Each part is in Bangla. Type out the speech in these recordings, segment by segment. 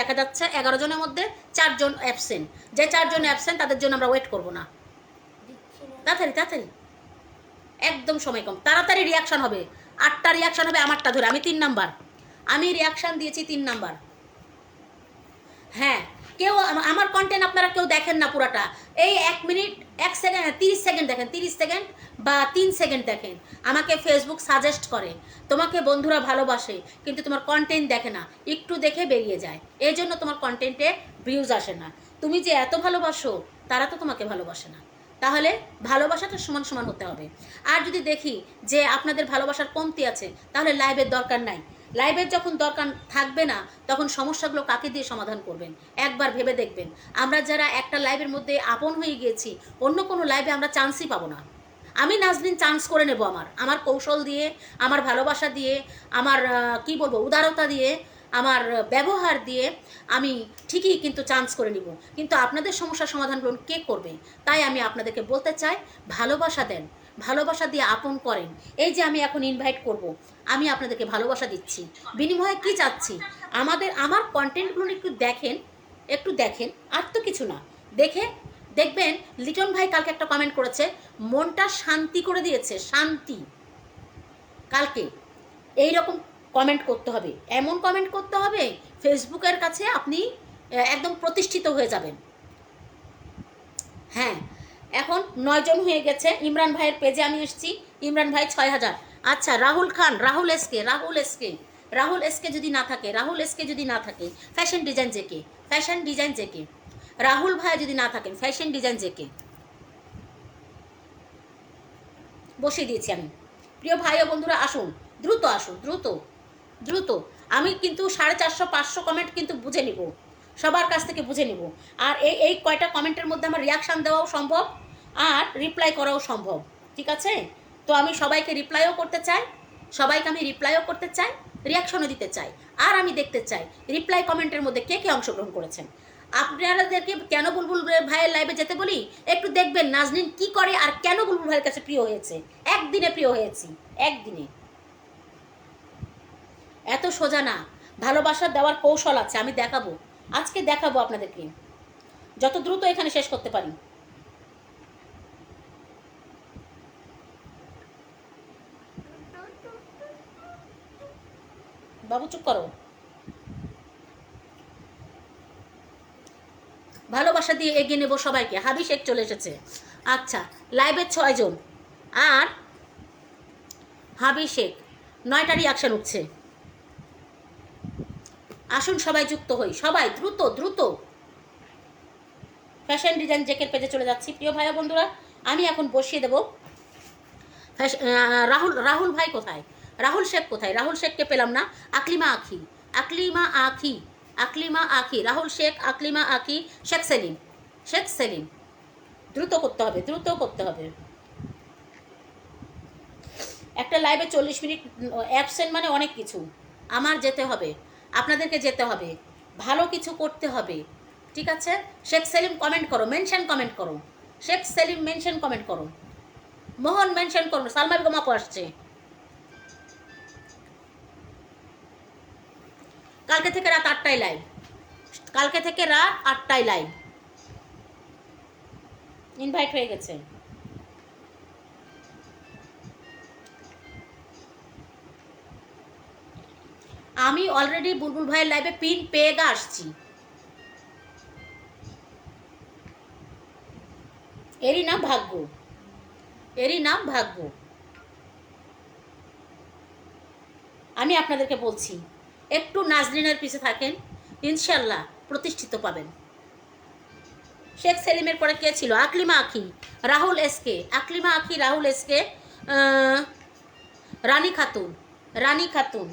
দেখা যাচ্ছে এগারো জনের মধ্যে চারজন অ্যাবসেন্ট যে চারজন অ্যাবসেন্ট তাদের জন্য আমরা ওয়েট করব না। তাড়াতাড়ি তাড়াতাড়ি। একদম সময় কম। তাড়াতাড়ি রিয়াকশান হবে। আটটা রিয়াকশান হবে, আমারটা ধরে। আমি তিন নাম্বার আমি রিয়াকশান দিয়েছি তিন নাম্বার হ্যাঁ কেউ আমার কন্টেন্ট আপনারা কেউ দেখেন না পুরাটা। এই এক মিনিট, এক সেকেন্ড তিরিশ সেকেন্ড দেখেন, তিরিশ সেকেন্ড বা তিন সেকেন্ড দেখেন। আমাকে ফেসবুক সাজেস্ট করে। তোমাকে বন্ধুরা ভালোবাসে, কিন্তু তোমার কন্টেন্ট দেখে না। একটু দেখে বেরিয়ে যায়। এই জন্য তোমার কন্টেন্টে ভিউজ আসে না। তুমি যে এত ভালোবাসো, তারা তো তোমাকে ভালোবাসে না। তাহলে ভালোবাসাটা সমান সমান হতে হবে। আর যদি দেখি যে আপনাদের ভালোবাসার কমতি আছে, তাহলে লাইভের দরকার নাই। লাইভের যখন দরকার থাকবে না, তখন সমস্যাগুলো কাকে দিয়ে সমাধান করবেন? একবার ভেবে দেখবেন। আমরা যারা একটা লাইভের মধ্যে আপন হয়ে গিয়েছি, অন্য কোনো লাইভে আমরা চান্সই পাবো না। আমি নাজদিন চান্স করে নেব আমার। আমার কৌশল দিয়ে, আমার ভালোবাসা দিয়ে, আমার কি বলব, উদারতা দিয়ে, আমার ব্যবহার দিয়ে আমি ঠিকই কিন্তু চান্স করে নিব। কিন্তু আপনাদের সমস্যার সমাধানগুলো কে করবে? তাই আমি আপনাদেরকে বলতে চাই, ভালোবাসা দেন। ভালোবাসা দিয়ে আপন করেন। এই যে আমি এখন ইনভাইট করব, আমি আপনাদেরকে ভালোবাসা দিচ্ছি। বিনিময়ে কি চাচ্ছি? আমাদের, আমার কন্টেন্টগুলো একটু দেখেন একটু দেখেন, আর তো কিছু না। দেখে, দেখবেন, লিটন ভাই কালকে একটা কমেন্ট করেছে, মনটা শান্তি করে দিয়েছে, শান্তি। কালকে এই রকম কমেন্ট করতে হবে। এমন কমেন্ট করতে হবে ফেসবুকের কাছে আপনি একদম প্রতিষ্ঠিত হয়ে যাবেন। হ্যাঁ এখন নয়জন হয়ে গেছে। ইমরান ভাইয়ের পেজে আমি এসেছি। ইমরান ভাই ছয় হাজার। আচ্ছা Rahul Khan, Rahul SK Rahul SK. Rahul SK যদি না থাকে, রাহুল এসকে যদি না থাকে fashion design JK fashion design JK Rahul ভাই যদি না থাকেন ফ্যাশন ডিজাইন জেকে বসিয়ে দিয়েছি আমি। প্রিয় ভাই ও বন্ধুরা, আসুন। দ্রুত আসুন, দ্রুত। দ্রুত। আমি কিন্তু সাড়ে চারশো, পাঁচশো কমেন্ট কিন্তু বুঝে নিব। সবার কাছ থেকে বুঝে নিব। আর এই এই কয়টা কমেন্টের মধ্যে আমার রিয়াকশান দেওয়াও সম্ভব আর রিপ্লাই করাও সম্ভব, ঠিক আছে? তো আমি সবাইকে রিপ্লাইও করতে চাই, সবাইকে আমি রিপ্লাইও করতে চাই রিয়াকশনও দিতে চাই, আর আমি দেখতে চাই রিপ্লাই কমেন্টের মধ্যে কে কে অংশগ্রহণ করেছেন। আপনাদেরকে কেন বুলবুল ভাইয়ের লাইভে যেতে বলি? একটু দেখবেন নাজনীন কি করে আর কেন বুলবুল ভাইয়ের কাছে প্রিয় হয়েছে। একদিনে প্রিয় হয়েছি, একদিনে। এত সোজা না, ভালোবাসা দেওয়ার কৌশল আছে, আমি দেখাবো। আজকে দেখাবো আপনাদেরকে যত দ্রুত এখানে শেষ করতে পারি। বাবু, চুপ করো। ভালোবাসা দিয়ে এগিয়ে নেব সবাইকে। হাবি শেখ চলে এসেছে। আচ্ছা লাইভের ছয়জন। আর হাবি শেখ, নয়টা রিয়াকশন উঠছে। আসুন, সবাই যুক্ত হই। সবাই, দ্রুত দ্রুত। ফ্যাশন ডিজাইন জেকের পেজে চলে যাচ্ছি। প্রিয় ভাই বন্ধুরা, আমি এখন বসিয়ে দেবো রাহুল রাহুল ভাই কোথায়? রাহুল শেখ কোথায়? রাহুল শেখকে পেলাম না। আকলিমা আখি। আকলিমা আখি। আকলিমা আখি। রাহুল শেখ, আকলিমা আখি, শেখ সেলিম। শেখ সেলিম। দ্রুত করতে হবে, দ্রুত করতে হবে। একটা লাইভে চল্লিশ মিনিট অ্যাবসেন্ট মানে অনেক কিছু। আমার যেতে হবে। আপনাদেরকে যেতে হবে। ভালো কিছু করতে হবে। ঠিক আছে? শেখ সেলিম কমেন্ট করো মেনশন কমেন্ট করো। শেখ সেলিম মেনশন কমেন্ট করো। মোহন মেনশন করো সালমা বেগম আপু আসছে। কালকে থেকে রাত আটটায় লাইভ কালকে থেকে রাত আটটায় লাইভ ইনভাইট হয়ে গেছে। আমি অলরেডি বুলবুল ভাইয়ের লাইভে পিন পেয়ে আসছি। এরই নাম ভাগ্য। এরই নাম ভাগ্য। আমি আপনাদেরকে বলছি, একটু নাজরিনের পিছে থাকেন ইনশাল্লাহ প্রতিষ্ঠিত পাবেন। শেখ সেলিমের পরে কে ছিল? আকলিমা আখি, Rahul SK Aklima Akhi, Rahul SK Rani Khatun Rani Khatun.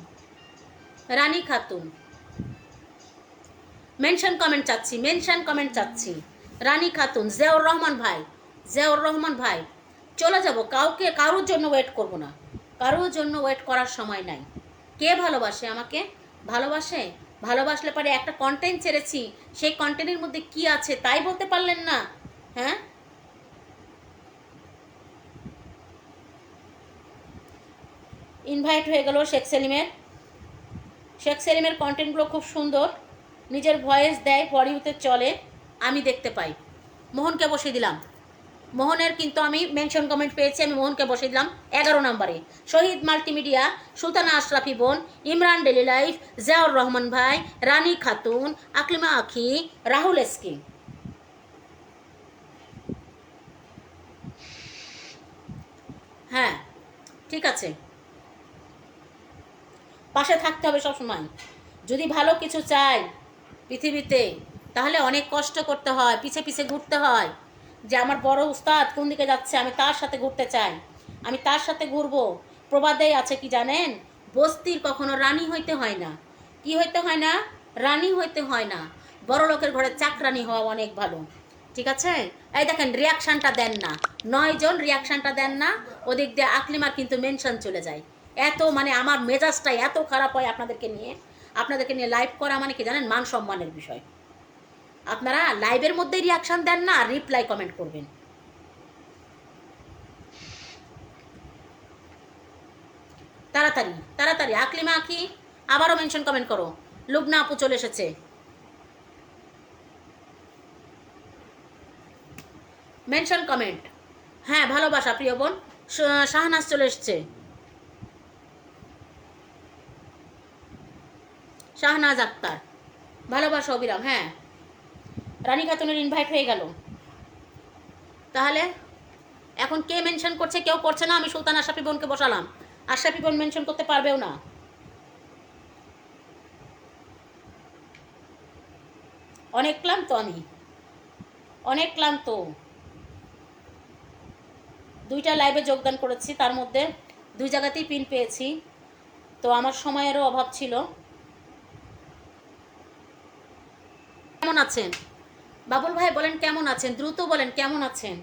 Rani Khatun. Mention comment চাচ্ছি মেনশন কমেন্ট চাচ্ছি। রানী খাতুন, জিয়াউর রহমান ভাই, জিয়াউর রহমান ভাই, চলে যাব। কাউকে, কারোর জন্য ওয়েট করব না। কারোর জন্য ওয়েট করার সময় নাই। কে ভালোবাসে আমাকে? ভালোবাসে? ভালোবাসলে পরে একটা কন্টেন্ট ছেড়েছি। সেই কন্টেন্টের মধ্যে কি আছে তাই বলতে পারলেন না। হ্যাঁ? ইনভাইট হয়ে গেল শেখ সেলিমের। শেখ সেলিমের কন্টেন্টগুলো খুব সুন্দর। নিজের ভয়েস দেয় পরিউতে চলে, আমি দেখতে পাই। মোহনকে বসিয়ে দিলাম। মোহনের কিন্তু আমি মেনশন কমেন্ট পেয়েছি, আমি মোহনকে বসিয়ে দিলাম এগারো নম্বরে। শহীদ মাল্টিমিডিয়া সুলতানা আশরাফি বোন, ইমরান ডেলি লাইফ জিয়াউর রহমান ভাই, রানী খাতুন, আকলিমা আখি, রাহুল এসকি হ্যাঁ ঠিক আছে। পাশে থাকতে হবে সবসময়। যদি ভালো কিছু চাই পৃথিবীতে, তাহলে অনেক কষ্ট করতে হয়, পিছে পিছে ঘুরতে হয়। যে আমার বড় উস্তাদ কোন দিকে যাচ্ছে, আমি তার সাথে ঘুরতে চাই। আমি তার সাথে ঘুরবো। প্রবাদেই আছে কি জানেন? বস্তির কখনো রানী হইতে হয় না। কি হইতে হয় না? রানী হইতে হয় না। বড় লোকের ঘরে চাকরানি হওয়া অনেক ভালো। ঠিক আছে? এই দেখেন রিয়াকশানটা দেন না। নয় জন রিয়াকশানটা দেন না। ওদিক দিয়ে আকলিমার কিন্তু মেনশন চলে যায়। এত মানে আমার মেজাজটা এত খারাপ হয় আপনাদেরকে নিয়ে। আপনাদেরকে নিয়ে লাইভ করা মানে কি জানেন? মান সম্মানের বিষয়। আপনারা লাইভের মধ্যেই রিয়াকশান দেন না রিপ্লাই কমেন্ট করবেন। তাড়াতাড়ি তাড়াতাড়ি আকলিমা আঁকি। আবারও মেনশন কমেন্ট করো। লুবনা আপু চলে এসেছে। মেনশন কমেন্ট হ্যাঁ ভালোবাসা, প্রিয় বোন। শাহনাজ চলে এসছে। শাহনাজ আক্তার। ভালোবাসা অবিরাম হ্যাঁ। রানী খাতুনের ইনভাইট হয়ে গেল। তাহলে এখন কে মেনশন করছে কেউ করছে না, আমি সুলতান আশাফি বোনকে বসালাম। আশাফি বোন মেনশন করতে পারবেও না। অনেক ক্লান্ত আমি। অনেক ক্লান্ত। দুইটা লাইভে যোগদান করেছি, তার মধ্যে দুই জায়গাতেই পিন পেয়েছি। তো আমার সময়েরও অভাব ছিল। কেমন আছেন? বাবুল ভাই বলেন কেমন আছেন? দ্রুত বলেন কেমন আছেন?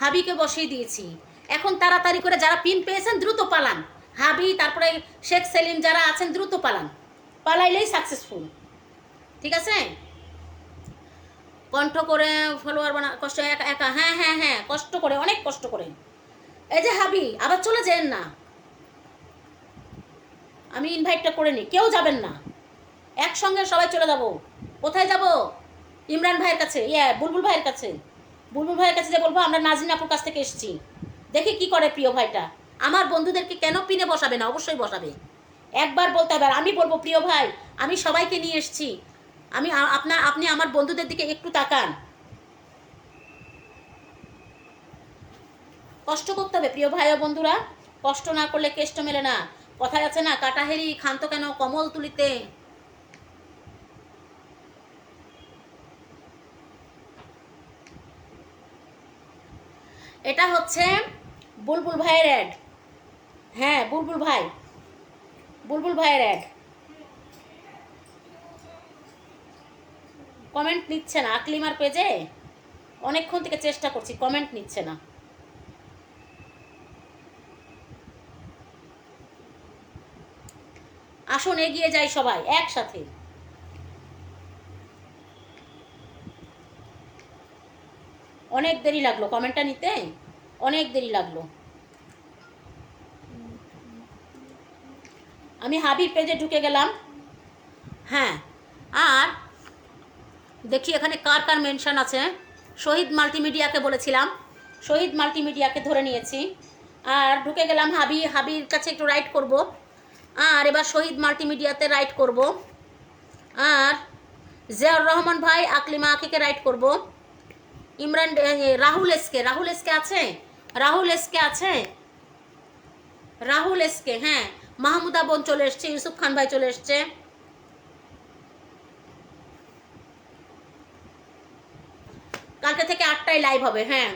হাবিকে বসিয়ে দিয়েছি। এখন তাড়াতাড়ি করে যারা পিন পেয়েছেন দ্রুত পালান। হাবি, তারপরে শেখ সেলিম যারা আছেন দ্রুত পালান। পালাইলেই সাকসেসফুল ঠিক আছে? কণ্ঠ করে ফলোয়ার বানা কষ্ট একা একা হ্যাঁ হ্যাঁ হ্যাঁ কষ্ট করে, অনেক কষ্ট করে। এই যে হাবি, আবার চলে যেন না। আমি ইনভাইটটা করে নিই কেউ যাবেন না। একসঙ্গে সবাই চলে যাব। কোথায় যাব? ইমরান ভাইয়ের কাছে। ইয়ে বুলবুল ভাইয়ের কাছে। বুলবুল ভাইয়ের কাছে যে বলব, আমরা নাজিন আপুর কাছ থেকে এসেছি। দেখি কি করে প্রিয় ভাইটা। আমার বন্ধুদেরকে কেন পিনে বসাবে না? অবশ্যই বসাবে। একবার বলতে হবে, আর আমি বলব, প্রিয় ভাই, আমি সবাইকে নিয়ে এসেছি। আমি আপনার আপনি আমার বন্ধুদের দিকে একটু তাকান। কষ্ট করতে হবে, প্রিয় ভাই ও বন্ধুরা। কষ্ট না করলে কেষ্ট মেলে না। কথায় আছে না, কাটাহেরি খান্ত কেন কমল তুলিতে? এটা হচ্ছে বুলবুল ভাইয়ের অ্যাড হ্যাঁ বুলবুল ভাই। বুলবুল ভাইয়ের অ্যাড কমেন্ট নিচ্ছে না। আকলিমার পেজে অনেকক্ষণ থেকে চেষ্টা করছি কমেন্ট নিচ্ছে না। আসুন এগিয়ে যাই সবাই, একসাথে। অনেক দেরি লাগল কমেন্টটা নিতে? অনেক দেরি লাগল। আমি হাবিব পেজে ঢুকে গেলাম। হ্যাঁ আর দেখি এখানে কার কার মেনশন আছে। শহীদ মাল্টিমিডিয়াকে বলেছিলাম। শহীদ মাল্টিমিডিয়াকে ধরে নিয়েছি। আর ঢুকে গেলাম হাবি, হাবির কাছে একটু রাইট করব। আর এবার শহীদ মাল্টিমিডিয়াতে রাইট করব। আর জিয়াউর রহমান ভাই, আকলিমা আখিকে রাইট করব। ইমরান রাহুল এসকে রাহুল এসকে আছে? রাহুল এসকে আছে? রাহুল এসকে হ্যাঁ। মাহমুদা বোন চলে এসছে, ইউসুফ খান ভাই চলে এসছে। কালকে থেকে আটটায় লাইভ হবে হ্যাঁ।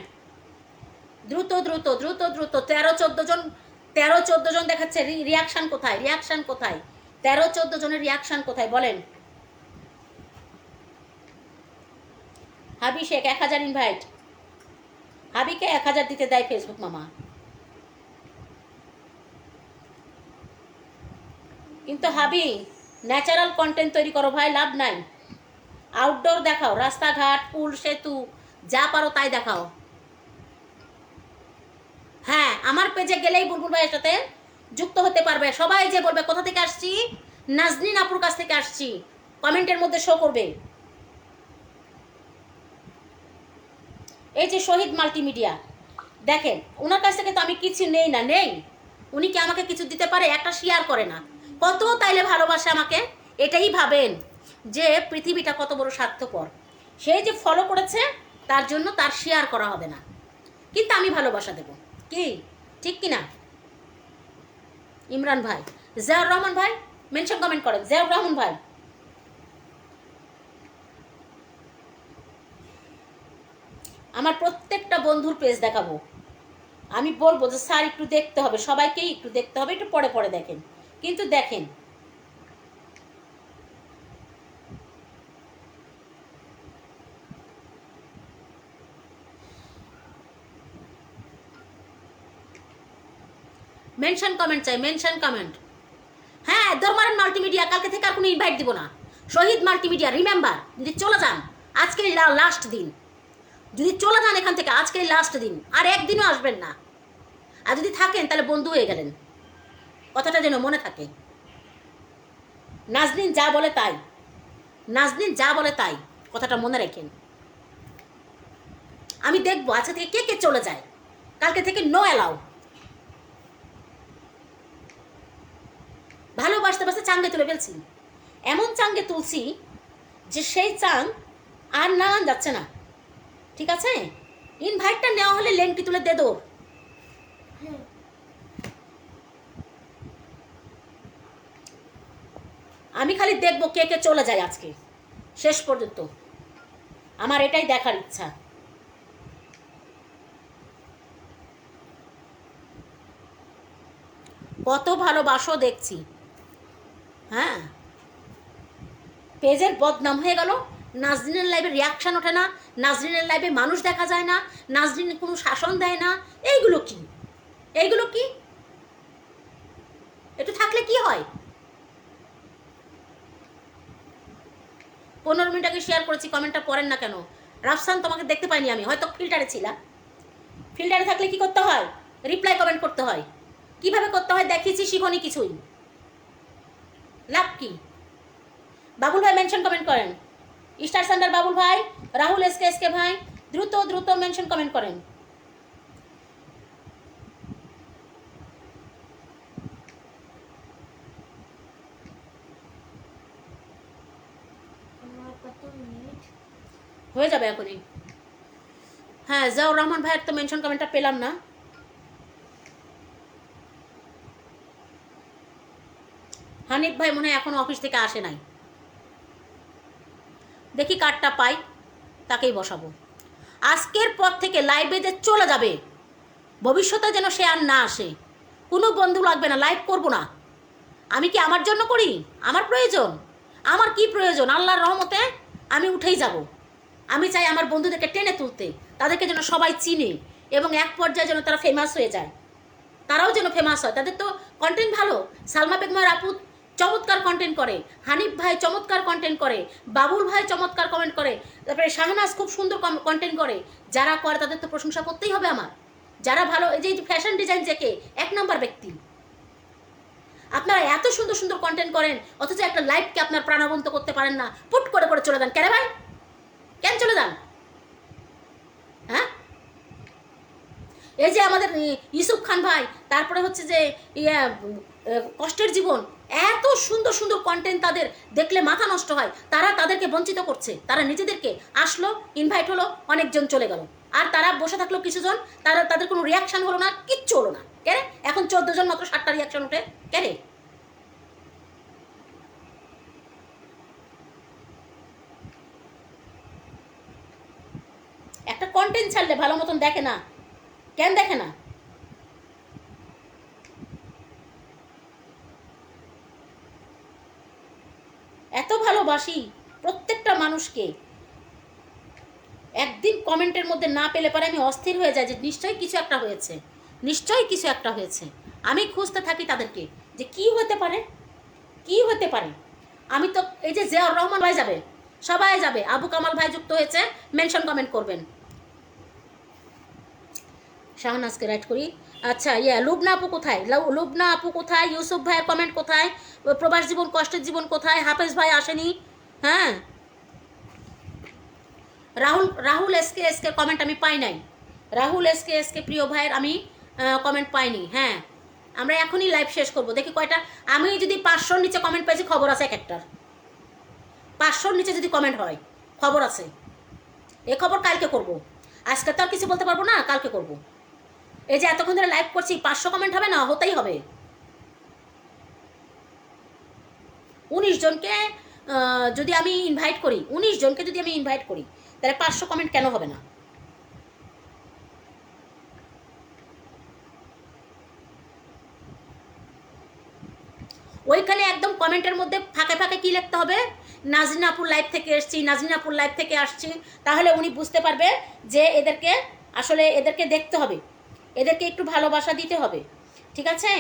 দ্রুত দ্রুত দ্রুত দ্রুত, তেরো, চোদ্দ জন তেরো চোদ্দ জন দেখাচ্ছে রিয়াকশান কোথায়? রিয়াকশান কোথায়? তেরো চোদ্দ জনের রিয়াকশান কোথায়? বলেন। হাবি শেখ এক হাজার ইনভাইট হাবিকে এক হাজার দিতে দেয় ফেসবুক মামা। কিন্তু হাবি ন্যাচারাল কন্টেন্ট তৈরি করো ভাই, লাভ নাই। আউটডোর দেখাও, রাস্তাঘাট, পুল, সেতু, যা পারো তাই দেখাও। হ্যাঁ আমার পেজে গেলেই বুলবুল ভাইয়ের সাথে যুক্ত হতে পারবে। সবাই যে বলবে, কোথা থেকে আসছি? নাজনীন আপুর কাছ থেকে আসছি। কমেন্টের মধ্যে শো করবে। এই যে শহীদ মাল্টিমিডিয়া দেখেন ওনার কাছ থেকে তো আমি কিছু নেই না, নেই। উনি কি আমাকে কিছু দিতে পারে? একটা শেয়ার করে না। কত তাইলে ভালোবাসে আমাকে? এটাই ভাবেন যে পৃথিবীটা কত বড় স্বার্থপর। সে যে ফলো করেছে, তার জন্য তার শেয়ার করা হবে না। কিন্তু আমি ভালোবাসা দেব। কি? ঠিক কি না ইমরান ভাই। জিয়াউর রহমান ভাই মেনশন কমেন্ট করেন। জিয়াউর রহমান ভাই। আমার প্রত্যেকটা বন্ধুর পেজ দেখাবো। আমি বলব যে, স্যার, একটু দেখতে হবে। সবাইকেই একটু দেখতে হবে। একটু পরে পরে দেখেন। কিন্তু দেখেন মেনশন কমেন্ট চাই মেনশন কমেন্ট হ্যাঁ ধর্মারণ মাল্টিমিডিয়া কালকে থেকে আর কোনো ইনভাইট দিব না। শহীদ মাল্টিমিডিয়া রিমেম্বার যদি চলে যান আজকে লাস্ট দিন। যদি চলে যান এখান থেকে আজকে লাস্ট দিন, আর একদিনও আসবেন না। আর যদি থাকেন, তাহলে বন্ধু হয়ে গেলেন। কথাটা যেন মনে থাকে। নাজনীন যা বলে তাই। নাজনিন যা বলে তাই, কথাটা মনে রাখেন। আমি দেখব আজকে থেকে কে কে চলে যায়। কালকে থেকে নো অ্যালাউ ভালোবাসতে বাসতে চাঙ্গে তুলে ফেলছি। এমন চাঙ্গে তুলছি যে সেই চাং আর নাগান যাচ্ছে না। ঠিক আছে? ইনভাইটটা নেওয়া হলে লেংটি তুলে দে দো আমি খালি দেখব কে কে চলে যায় আজকে। শেষ পর্যন্ত। আমার এটাই দেখার ইচ্ছা। কত ভালোবাসো দেখছি। হ্যাঁ? পেজের বদনাম হয়ে গেল। নাজরিনের লাইভে রিয়াকশান ওঠে না। নাজরিনের লাইভে মানুষ দেখা যায় না। নাজরিন কোনো শাসন দেয় না। এইগুলো কি? এইগুলো কি? একটু থাকলে কি হয়? পনেরো মিনিট আগে শেয়ার করেছি কমেন্টটা পড়েন না কেন? রাফসান, তোমাকে দেখতে পাইনি আমি, হয়তো ফিল্টারে ছিলাম। ফিল্টারে থাকলে কি করতে হয়? রিপ্লাই কমেন্ট করতে হয়। কীভাবে করতে হয়? দেখিয়েছি শিখনি কিছুই। লাভ কি? বাবুল ভাই মেনশন কমেন্ট করেন। স্টার সেন্টার বাবুল ভাই রাহুল এসকে এসকে ভাই দ্রুত দ্রুত মেনশন কমেন্ট করেন। হয়ে যাবে এখনই। হ্যাঁ জাউর রহমান ভাইয়ের তো মেনশন কমেন্টটা পেলাম না। হানিফ ভাই মনে হয় এখনও অফিস থেকে আসে নাই। দেখি কার্ডটা পাই, তাকেই বসাবো। আজকের পর থেকে লাইভে চলে যাবে, ভবিষ্যতে যেন সে আর না আসে, কোনো বন্ধু লাগবে না লাইভ করব না। আমি কি আমার জন্য করি? আমার প্রয়োজন? আমার কি প্রয়োজন? আল্লাহর রহমতে আমি উঠেই যাব। আমি চাই আমার বন্ধুদেরকে টেনে তুলতে, তাদেরকে যেন সবাই চিনে এবং এক পর্যায়ে যেন তারা ফেমাস হয়ে যায়। তারাও যেন ফেমাস হয়। তাদের তো কন্টেন্ট ভালো। সালমা বেগমের আপু চমৎকার কন্টেন্ট করে, হানিফ ভাই চমৎকার কন্টেন্ট করে, বাবুল ভাই চমৎকার কমেন্ট করে, তারপরে শাহনাজ খুব সুন্দর কন্টেন্ট করে, যারা করে তাদের তো প্রশংসা করতেই হবে আমার। যারা ভালো, এই যে ফ্যাশন ডিজাইন থেকে এক নম্বর ব্যক্তি। আপনারা এত সুন্দর সুন্দর কন্টেন্ট করেন, অথচ একটা লাইফকে আপনার প্রাণবন্ত করতে পারেন না। পুট করে করে চলে যান। কেন ভাই? কেন চলে যান? হ্যাঁ? এই যে আমাদের ইউসুফ খান ভাই, তারপরে হচ্ছে যে কষ্টের জীবন এত সুন্দর সুন্দর কন্টেন্ট তাদের দেখলে মাথা নষ্ট হয়। তারা তাদেরকে বঞ্চিত করছে। তারা নিজেদেরকে আসলো ইনভাইট হলো, অনেকজন চলে গেল। আর তারা বসে থাকল কিছুজন, তারা তাদের কোনো রিয়াকশন হলো না, কিচ্ছু হলো না। কেন এখন চোদ্দ জন মাত্র ষাটটা রিয়াকশন ওঠে। কেন একটা কন্টেন্ট ছাড়লে ভালো মতন দেখে না। কেন দেখে না এত ভালোবাসি প্রত্যেকটা মানুষকে। একদিন কমেন্টের মধ্যে না পেলে পরে আমি অস্থির হয়ে যাই যে নিশ্চয়ই কিছু একটা হয়েছে। নিশ্চয়ই কিছু একটা হয়েছে। আমি খুঁজতে থাকি তাদেরকে যে কি হতে পারে? কি হতে পারে? আমি তো এই যে জিয়াউর রহমান ভাই যাবে, সবাই যাবে। আবু কামাল ভাই যুক্ত হয়েছে মেনশন কমেন্ট করবেন। শাহনাজকে রাইট করি। আচ্ছা ইয়া, লুবনা আপু কোথায়? লুবনা আপু কোথায়? ইউসুফ ভাইয়ের কমেন্ট কোথায়? প্রবাস জীবন, কষ্টের জীবন কোথায়? হাফেজ ভাই আসেনি। হ্যাঁ? Rahul Rahul SK SK comment আমি পাই নাই। রাহুল এসকে এসকে প্রিয় ভাইয়ের আমি কমেন্ট পাইনি হ্যাঁ। আমরা এখনই লাইভ শেষ করব। দেখি কয়টা। আমি যদি পাঁচশোর নিচে কমেন্ট পেয়েছি, খবর আছে এক একটার। পাঁচশোর নিচে যদি কমেন্ট হয়, খবর আছে। এ খবর কালকে করব। আজকে তো আর কিছু বলতে পারব না, কালকে করব। এই যে এতক্ষণ ধরে লাইভ করছি, পাঁচশো কমেন্ট হবে না? হতেই হবে। উনিশ জনকে যদি আমি ইনভাইট করি, উনিশ জনকে যদি আমি ইনভাইট করি, তাহলে পাঁচশো কমেন্ট কেন হবে না? ওইখানে একদম কমেন্টের মধ্যে ফাঁকে ফাঁকে কি লিখতে হবে? নাজরিন আপুর লাইভ থেকে এসছি নাজরিন আপুর লাইভ থেকে আসছি। তাহলে উনি বুঝতে পারবে যে এদেরকে, আসলে এদেরকে দেখতে হবে। এদেরকে একটু ভালোবাসা দিতে হবে। ঠিক আছে?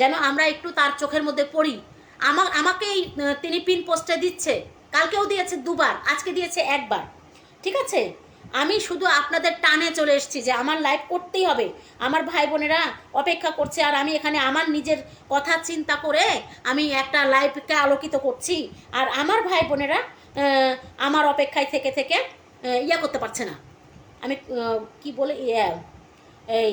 যেন আমরা একটু তার চোখের মধ্যে পড়ি। আমার আমাকেই আহ, তিনি পিন পোস্টে দিচ্ছে। কালকেও দিয়েছে দুবার আজকে দিয়েছে একবার। ঠিক আছে? আমি শুধু আপনাদের টানে চলে এসেছি যে আমার লাইভ করতেই হবে। আমার ভাই বোনেরা অপেক্ষা করছে আর আমি এখানে আমার নিজের কথা চিন্তা করে আমি একটা লাইভকে আলোকিত করছি। আর আমার ভাই বোনেরা আমার অপেক্ষায় থেকে থেকে ইয়ে করতে পারছে না। আমি কি বলে ইয়ে, এই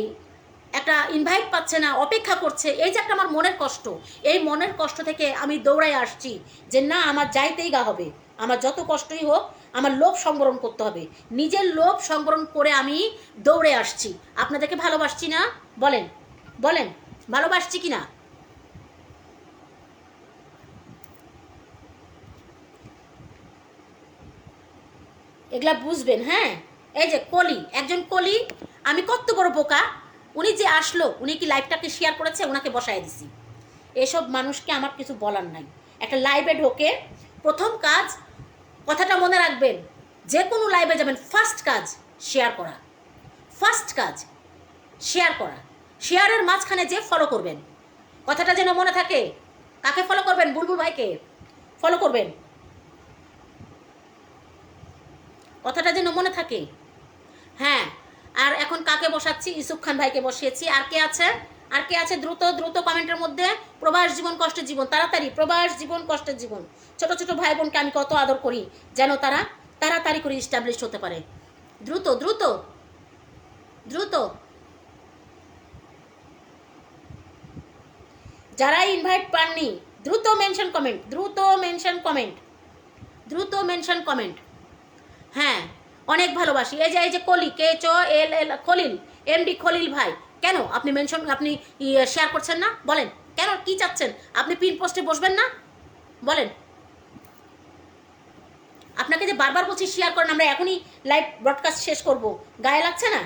একটা ইনভাইট পাচ্ছে না, অপেক্ষা করছে। এই যে একটা আমার মনের কষ্ট। এই মনের কষ্ট থেকে আমি দৌড়ায় আসছি যে না, আমার যাইতেই গা হবে। আমার যত কষ্টই হোক, আমার লোভ সংবরণ করতে হবে। নিজের লোভ সংবরণ করে আমি দৌড়ে আসছি। আপনাদেরকে ভালোবাসছি না? বলেন। বলেন, ভালোবাসছি কি না এগুলা বুঝবেন হ্যাঁ? এই যে কলি, একজন কলি, আমি কত বড় বোকা? উনি যে আসলো, উনি কি লাইভটাকে শেয়ার করেছে? ওনাকে বসায় দিছি। এসব মানুষকে আমার কিছু বলার নাই। একটা লাইভে ঢোকে, প্রথম কাজ, কথাটা মনে রাখবেন যে কোনো লাইভে যাবেন ফার্স্ট কাজ শেয়ার করা। ফার্স্ট কাজ শেয়ার করা। শেয়ারের মাঝখানে যে ফলো করবেন, কথাটা যেন মনে থাকে, কাকে ফলো করবেন? বুলবুল ভাইকে ফলো করবেন। কথাটা যেন মনে থাকে। হ্যাঁ আর এখন কাকে বসাচ্ছি? ইসুফ খান ভাইকে বসিয়েছি। আর কে আছে? আর কে আছে? দ্রুত দ্রুত কমেন্টের মধ্যে, প্রবাস জীবন, কষ্টের জীবন। তাড়াতাড়ি, প্রবাস জীবন, কষ্টের জীবন। ছোট ছোট ভাই বোনকে আমি কত আদর করি, যেন তারা তাড়াতাড়ি করে ইস্টাবলিশ হতে পারে। দ্রুত দ্রুত দ্রুত। যারা ইনভাইট পাননি, দ্রুত মেনশন কমেন্ট দ্রুত মেনশন কমেন্ট দ্রুত মেনশন কমেন্ট হ্যাঁ অনেক ভালোবাসি। এই যে এই যে কলি, কে, চ, L L, Khalil MD Khalil ভাই, কেন? আপনি মেনশন আপনি শেয়ার করছেন না? বলেন, কেন, কি চাচ্ছেন? আপনি পিন পোস্টে বসবেন না? বলেন। আপনাকে যে বারবার বলছি শেয়ার করেন, আমরা এখনই লাইভ ব্রডকাস্ট শেষ করব। গায়ে লাগছে না?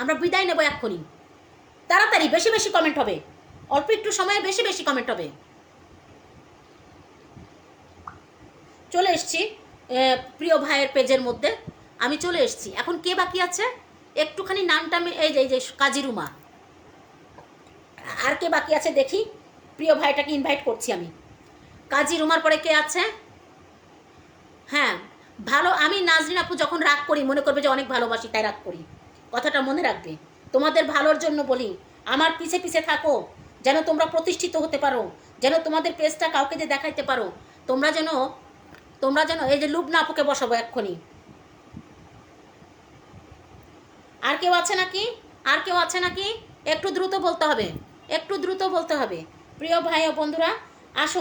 আমরা বিদায় নেব এক্ষুনি। তাড়াতাড়ি, বেশি বেশি কমেন্ট হবে। অল্প একটু সময়ে বেশি বেশি কমেন্ট হবে। চলে এসছি প্রিয় ভাইয়ের পেজের মধ্যে। আমি চলে এসছি। এখন কে বাকি আছে? একটুখানি নামটা এই যে এই যে কাজিরুমা। আর কে বাকি আছে দেখি। প্রিয় ভাইটাকে ইনভাইট করছি আমি। কাজী রুমার পরে কে আছে? হ্যাঁ ভালো, আমি নাজরিন আপু যখন রাগ করি, মনে করবে যে অনেক ভালোবাসি, তাই রাগ করি। কথাটা মনে রাখবে। তোমাদের ভালোর জন্য বলি, আমার পিছে পিছে থাকো। যেন তোমরা প্রতিষ্ঠিত হতে পারো, যেন তোমাদের পেজটা কাউকে যে দেখাইতে পারো। তোমরা যেন তোমরা যেন, এই যে লুবনা আপুকে বসাবো এক্ষুনি। আর কেউ আছে নাকি? আর কেউ আছে নাকি? একটু দ্রুত বলতে হবে, একটু দ্রুত বলতে হবে। প্রিয় ভাই ও বন্ধুরা, আসো।